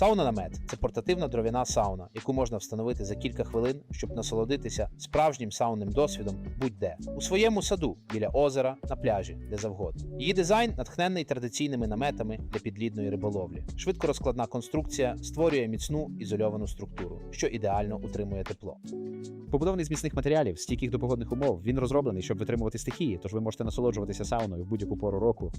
Сауна намет це портативна дров'яна сауна, яку можна встановити за кілька хвилин, щоб насолодитися справжнім саунним досвідом будь-де у своєму саду, біля озера, на пляжі, де завгодно. Її дизайн натхнений традиційними наметами для підлідної риболовлі. Швидкорозкладна конструкція створює міцну ізольовану структуру, що ідеально утримує тепло. Побудований з міцних матеріалів, стійких до погодних умов, він розроблений, щоб витримувати стихії, тож ви можете насолоджуватися сауною в будь-яку пору року.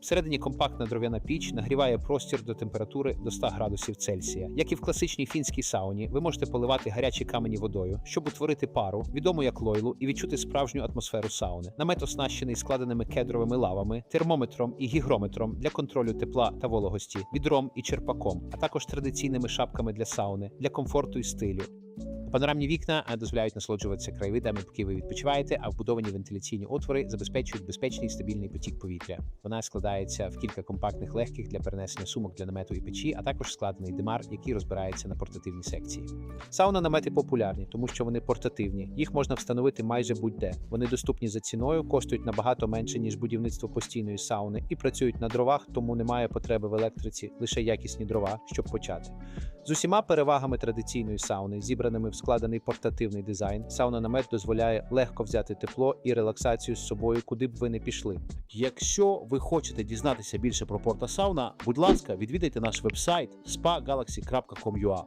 Всередині компактна дров'яна піч нагріває простір до температури до 100 градусів Цельсія. Як і в класичній фінській сауні, ви можете поливати гарячі камені водою, щоб утворити пару, відому як лойлу, і відчути справжню атмосферу сауни. Намет оснащений складеними кедровими лавами, термометром і гігрометром для контролю тепла та вологості, відром і черпаком, а також традиційними шапками для сауни, для комфорту і стилю. Панорамні вікна е, дозволяють насолоджуватися краєвидами, поки ви відпочиваєте, а вбудовані вентиляційні отвори забезпечують безпечний стабільний потік повітря. Вона складається в кілька компактних легких для перенесення сумок для намету і печі, а також складений димар, який розбирається на портативні секції. Сауна намети популярні, тому що вони портативні. Їх можна встановити майже будь-де. Вони доступні за ціною, коштують набагато менше ніж будівництво постійної сауни і працюють на дровах, тому немає потреби в електриці, лише якісні дрова, щоб почати. З усіма перевагами традиційної сауни, зібраними в складений портативний дизайн, сауна намет дозволяє легко взяти тепло і релаксацію з собою, куди б ви не пішли. Якщо ви хочете дізнатися більше про порта сауна, будь ласка, відвідайте наш вебсайт spagalaxy.com.ua.